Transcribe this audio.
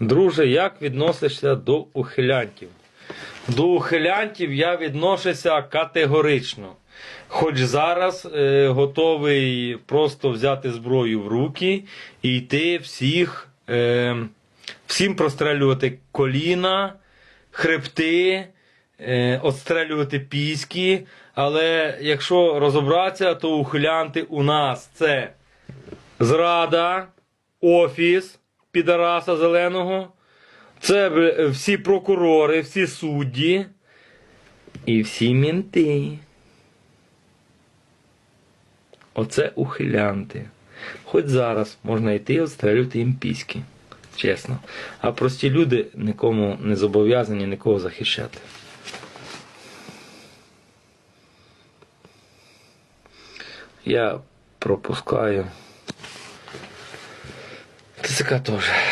Друже, як відносишся до ухилянтів? До ухилянтів я відношуся категорично. Хоч зараз е, готовий просто взяти зброю в руки і йти всіх, е, всім прострелювати коліна, хребти, е, отстрелювати піськи. Але якщо розібратися, то ухилянти у нас це зрада, офіс підараса зеленого. Це всі прокурори, всі судді і всі мінти. Оце ухилянти. Хоч зараз можна йти і отстрелювати їм піськи. Чесно. А прості люди нікому не зобов'язані нікого захищати. Я пропускаю. ТСК теж.